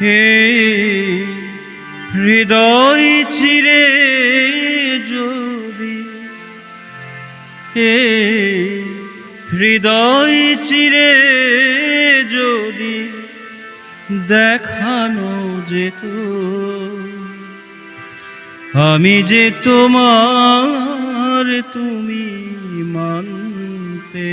হে হৃদয় চিরে যদি, হে হৃদয় চিরে যদি দেখানো যেত, আমি যে তোমার তুমি মানতে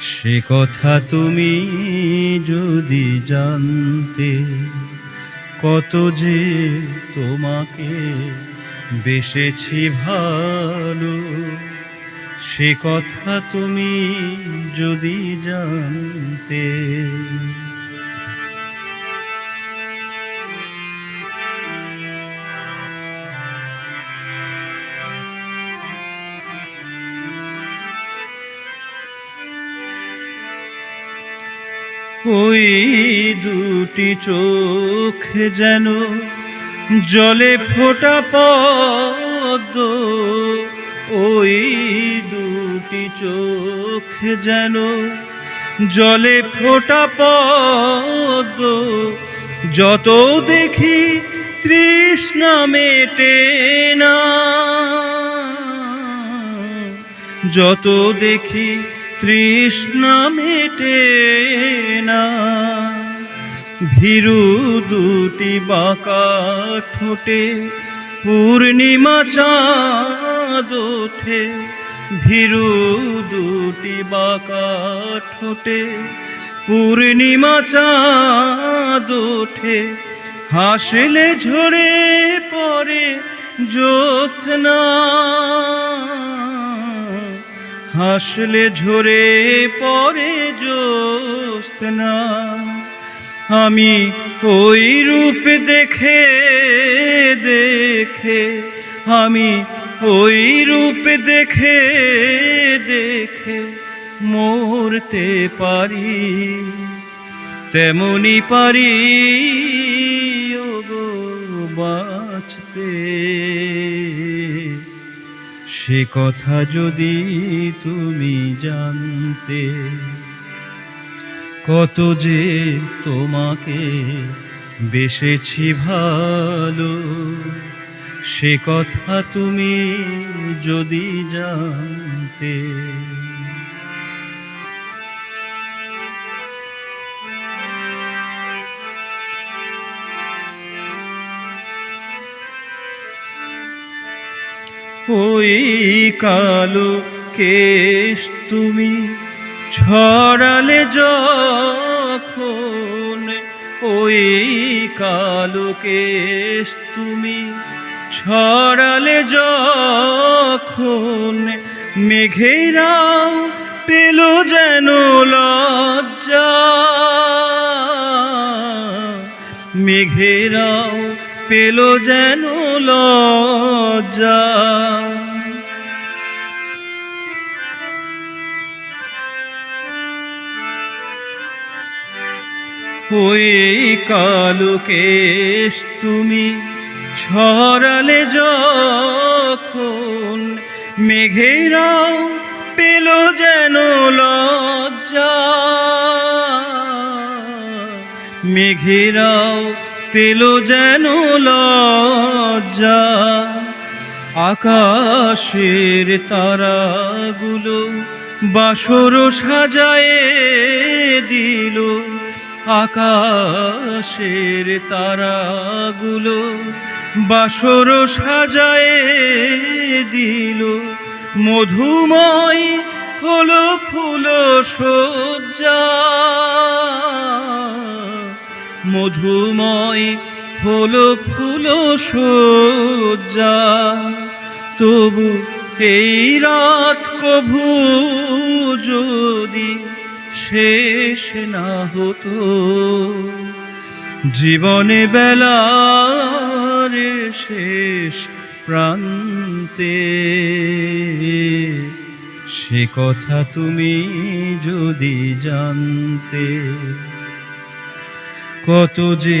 সে কথা তুমি যদি জানতে, কত যে তোমাকে বেসেছি ভালো, সে কথা তুমি যদি জানতে ওই দুটি চোখ যেন জলে ফোটা পদ্ম। ওই দুটি চোখ যেন জলে ফোটা পদ্ম। যত দেখি তৃষ্ণা মেটে না। যত দেখি তৃষ্ণা মেটে না। ভীরু দুটি বাঁকা ঠোঁটে, পূর্ণিমা চাঁদ ওঠে। ভীরু দুটি বাঁকা ঠোঁটে, পূর্ণিমা চাঁদ ওঠে। হাসলে ঝরে পড়ে জ্যোৎস্না। হাসলে ঝরে পড়ে জ্যোৎস্না। আমি ওই রূপ দেখে দেখে, আমি ওই রূপ দেখে দেখে মরতে পারি। তেমনি পারি বাঁচতে। সে কথা যদি তুমি জানতে, কত যে তোমাকে বেসেছি ভালো, সে কথা তুমি যদি জানতে। ওই কালো কেশ তুমি ছড়ালে যখন ওই কালো কেশ তুমি ছড়ালে যখন মেঘেরাও পেল যেন লজ্জা। মেঘেরাও পেল যেন লজ্জা ওই কালো কেশ তুমি ছড়ালে যখন মেঘেরাও পেল যেন লজ্জা। মেঘেরাও পেল যেন লজ্জা। আকাশের তারাগুলো বাসর সাজায়ে দিল। আকাশের তারাগুলো বাসর সাজায়ে দিল। মধুময় হলো ফুল সজ্জা। মধুময় হলো ফুল সজ্জা। তবু এই রাত কভু যদি শেষ না হতো। জীবনে বেলার শেষ প্রান্তে সে কথা তুমি যদি জানতে, কত যে